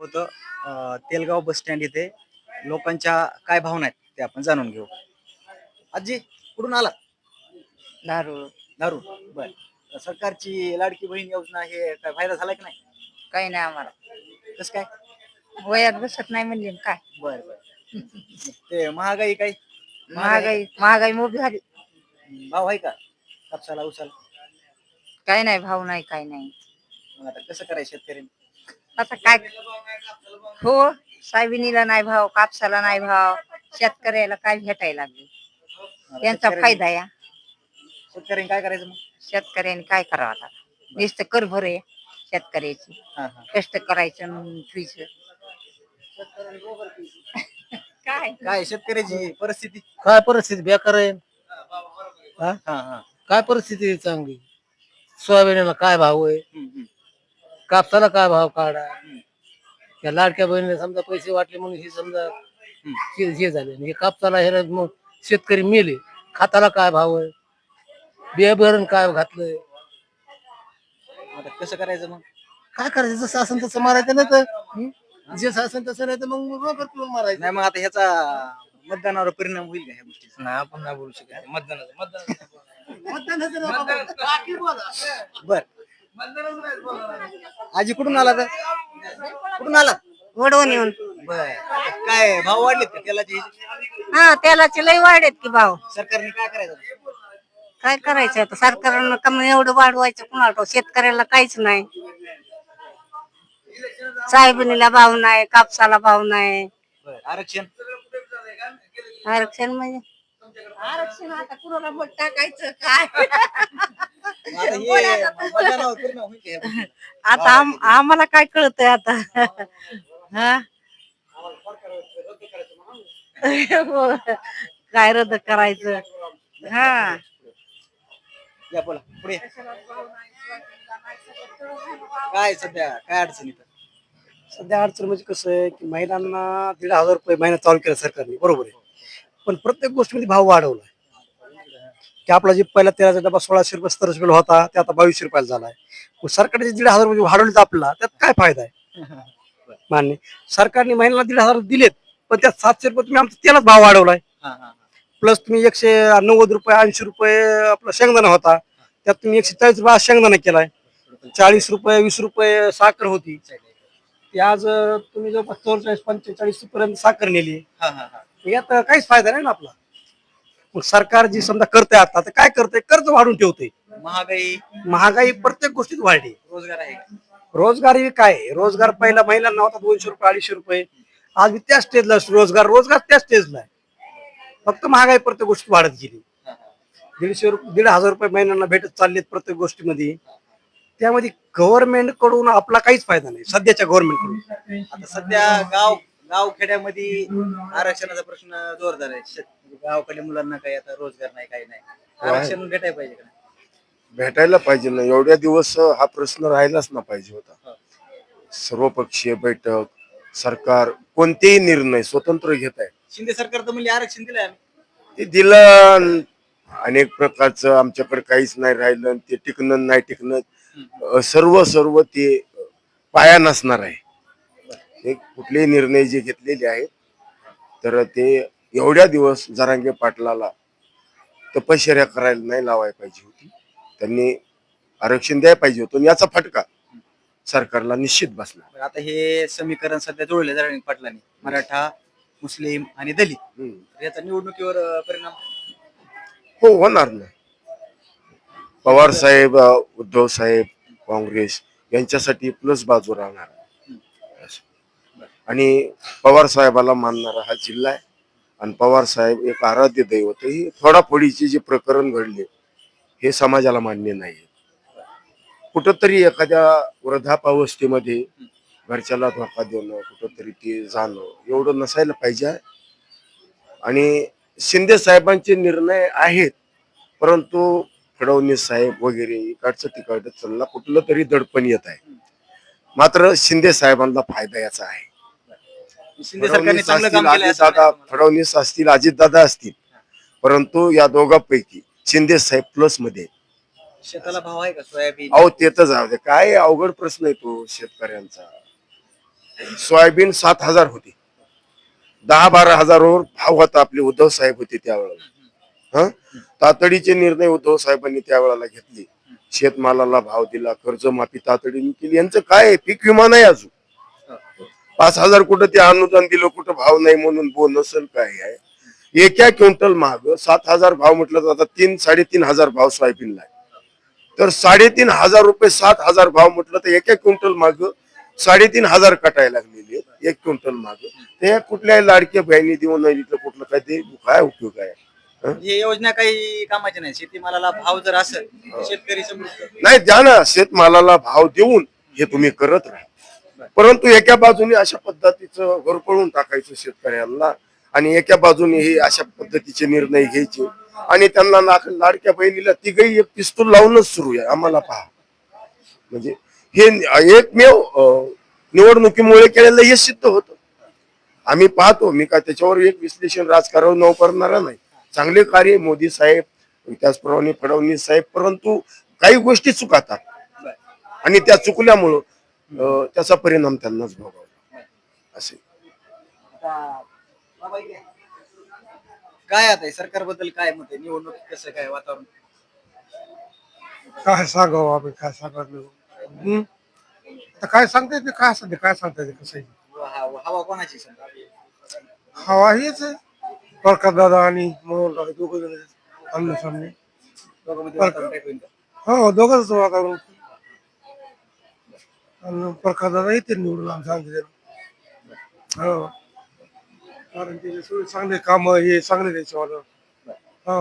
होतं. Telgaon bus stand इथे लोकांच्या काय भावना आहेत ते आपण जाणून घेऊ. आजी कुठून आला दारू दारू बर. सरकारची लाडकी बहीण योजना हे काय फायदा झाला की नाही? काही नाही आम्हाला. कसं काय? वयात बसत नाही म्हणजे काय. बर बर. ते महागाई काय? महागाई महागाई? मोठी झाली. भाव आहे का? कापसाला उसाला काही नाही भाव नाही काही नाही. मग आता कसं करायचं शेतकरी आता काय? हो सोयाबिनीला नाही भाव कापसाला नाही भाव शेतकऱ्याला काय भेटायला लागले? त्यांचा फायदा या. शेतकऱ्यांनी काय करायचं मग? शेतकऱ्यांनी काय करावं आता? नुसतं कर भरे शेतकऱ्याची. हा हा. कष्ट करायचं आणि काय? काय शेतकऱ्याची परिस्थिती? काय परिस्थिती? बेकार आहे. हा. हा? काय परिस्थिती आहे चांगली? सोयाबीनला काय भाव आहे? हम्म, हम्म. कापसाला काय भाव काढा? या लाडक्या बहिणीने समजा पैसे वाटले म्हणून हे समजा हे हे झाले. आणि हे कापसाला हे मग शेतकरी मेले. खाताला काय भाव आहे? बिया भरण काय घातलंय? आता कसं करायचं मग? काय करायचं? जसं असं तसं मारायचं नाही तर हं? जसं असं तसं नाही तर मग रोगर पिऊन मारायचं. नाही मग आता ह्याचा मतदानावर परिणाम होईल का ह्या गोष्टीचा? नाही आपण नाही बोलू शकत. मतदानाचं बर. आजी कुठून आला तर? कुठून आला? वडवून येऊन. बर. काय भाव वाढलेत का तेलाचे? हा तेलाचे लय वाढेत की भाव. सरकारने काय करायचं? काय करायचं आता? सरकारनं कमी एवढं वाढवायचं कुणाला? ठाऊक? शेतकऱ्याला काहीच नाही. सोयाबिनीला भाव नाही कापसाला भाव नाही. बर आरक्षण? आरक्षण म्हणजे? आरक्षण आता कुणाला मत टाकायचं काय? आता हे आम- आम्हाला काय कळतंय आता? हा? हो. काय रद्द करायचं? हा. या बोला पुढे. काय सध्या काय अडचण सध्या अडचण म्हणजे कसं आहे की महिलांना दीड हजार रुपये महिना चालू केला सरकारने बरोबर आहे. पण प्रत्येक गोष्टीमध्ये भाव वाढवला की आपला जे पहिला तेलाचा डबा सोळाशे रुपये सतराशे रुपये होता ते आता बावीसशे रुपयाला झालाय. मग सरकारने जे दीड हजार रुपये वाढवले तर आपला त्यात काय फायदा आहे? मान्य. सरकारने महिन्याला दीड हजार दिलेत पण त्यात सातशे रुपये तुम्ही आमचा तेलाच भाव वाढवलाय. प्लस तुम्ही एकशे नव्वद रुपये ऐंशी रुपये आपला शेंगदाणा होता त्यात तुम्ही एकशे चाळीस रुपये आज शेंगदाणा केलाय. चाळीस रुपये वीस रुपये साखर होती. ती आज तुम्ही जवळपास चौवेचाळीस पंचेचाळीस पर्यंत साखर नेली यात काहीच फायदा नाही ना आपला. मग सरकार जी समजा करते आता तर काय करते कर्ज वाढून ठेवते महागाई. महागाई प्रत्येक गोष्टीत वाढली. रोजगार आहे? रोजगारी काय? आहे? रोजगार पहिला महिलांना होता दोनशे रुपये अडीचशे रुपये. आज मी त्या स्टेजला. रोजगार रोजगार त्या स्टेजला आहे. फक्त महागाई प्रत्येक गोष्टी वाढत गेली. हा, हा. दीडशे रुपये दीड हजार रुपये महिन्यांना भेटत चाललेत प्रत्येक गोष्टीमध्ये. त्यामध्ये गव्हर्नमेंटकडून आपला काहीच फायदा नाही. सध्याच्या गव्हर्नमेंटकडून. आता सध्या गाव गाव खेड्यामध्ये आरक्षणाचा प्रश्न जोरदार आहे. शेत गावाकडल्या मुलांना काही आता रोजगार नाही काही नाही. आरक्षण भेटायला पाहिजे का? नाही? भेटायला पाहिजे ना. एवढ्या दिवस हा प्रश्न राहिलाच ना पाहिजे होता. सर्वपक्षीय बैठक सरकार कोणतेही निर्णय स्वतंत्र घेत आहे. शिंदे सरकार तर म्हणजे आरक्षण दिलंय आम्ही. ते दिलं अनेक प्रकारचं आमच्याकडे काहीच नाही राहिलं ते टिकणं नाही टिकणं अ, सर्व सर्व ते पाया नसणार आहे. हे कुठलेही निर्णय जे घेतलेले आहेत तर ते एवढ्या दिवस जरांगे पाटलाला तपश्चर्या करायला नाही लावायला पाहिजे होती. त्यांनी आरक्षण द्यायला पाहिजे होतं आणि याचा फटका सरकारला निश्चित बसणार पण आता हे समीकरण सध्या जुळले जरांगे पाटलांनी. मराठा मुस्लिम आणि दलित. हम्म. तर याचा निवडणुकीवर अं, परिणाम? हो होणार ना. पवार साहेब अ, उद्धव साहेब काँग्रेस यांच्यासाठी प्लस बाजू राहणार. आणि पवार साहेबाला मानणारा हा जिल्हा आहे. आणि पवार साहेब एक आराध्य दैवत ही थोडाफोडीचे जे प्रकरण घडले हे समाजाला मान्य नाही कुठंतरी एखाद्या वृद्धापावस्थेमध्ये घरच्याला धोका देणं कुठंतरी ते जाणं एवढं नसायला पाहिजे. आणि शिंदे साहेबांचे निर्णय आहेत परंतु फडणवीस साहेब वगैरे इकडचं तिकडचं चालला कुठलं तरी दडपण येत आहे. मात्र शिंदे साहेबांना फायदा याचा आहे. शिंदे सरकारने फडणवीस चांगलं असतील काम केलं असं अजितदादा. फडणवीस असतील अजितदादा असतील. परंतु या दोघांपैकी शिंदे साहेब प्लसमध्ये. आहेत. शेताला भाव आहे का? सोयाबीन? अहो ते तर जाऊ दे. काय अवघड प्रश्न आहे तो शेतकऱ्यांचा. सोयाबीन सात हजार होती. दहा बारा हजारावर भाव होता आपले उद्धव साहेब होते त्यावेळेला. हं? तातडीचे निर्णय उद्धव साहेबांनी त्यावेळेला घेतले. शेतमालाला भाव दिला कर्जमाफी तातडीने केली. यांचं काय आहे? पीक विमा नाही अजून. पाच हजार कुठं ते अनुदान दिलं कुठं भाव नाही म्हणून बोनस काय आहे. एका क्विंटल महाग सात हजार भाव म्हटलं तर आता तीन साडेतीन हजार भाव सोयाबीनला तर साडेतीन हजार रुपये सात हजार भाव म्हटलं तर एका क्विंटल माग साडेतीन हजार कटायला लागलेले आहेत, एक क्विंटल माग ते कुठल्याही लाडक्या बहिणी देऊन नाही दिलं कुठलं काय ते काय उपयोग आहे? ही? योजना काही कामाची नाही. शेतीमालाला भाव जर असेल तर शेतकरी नाही द्या ना शेतमालाला भाव देऊन हे तुम्ही करत राहा. परंतु एका बाजूने अशा पद्धतीचं घरपळून टाकायचं शेतकऱ्यांना आणि एका बाजूने हे अशा पद्धतीचे निर्णय घ्यायचे आणि त्यांना नाक- लाडक्या बहिणीला तिघही एक पिस्तूल लावूनच सुरू आहे आम्हाला पहा. म्हणजे हे एकमेव निवडणुकीमुळे केलेलं हे सिद्ध होतं. आम्ही पाहतो मी काय त्याच्यावर एक विश्लेषण राजकारण न करणारा नाही. चांगले कार्य मोदी साहेब त्याचप्रमाणे फडणवीस साहेब परंतु काही गोष्टी चुकातात. आणि त्या चुकल्यामुळं त्याचा परिणाम त्यांनाच भोगावा असे. काय आता सरकारबद्दल काय मत निवडणूक कसं काय वातावरण? काय सांगावं आम्ही काय सांगावं? आता काय सांगता येते काय सध्या काय सांगता येते कसं? हवा हवा कोणाची हवा हेच आहे. प्रकाश दादा आणि मोहन दोघं जण सामने? हो दोघंच वातावरण. आणि प्रकाश दादा निवडून आम्ही हो. कारण त्याचे सगळे चांगले काम हे चांगले त्याच्यावर. हा.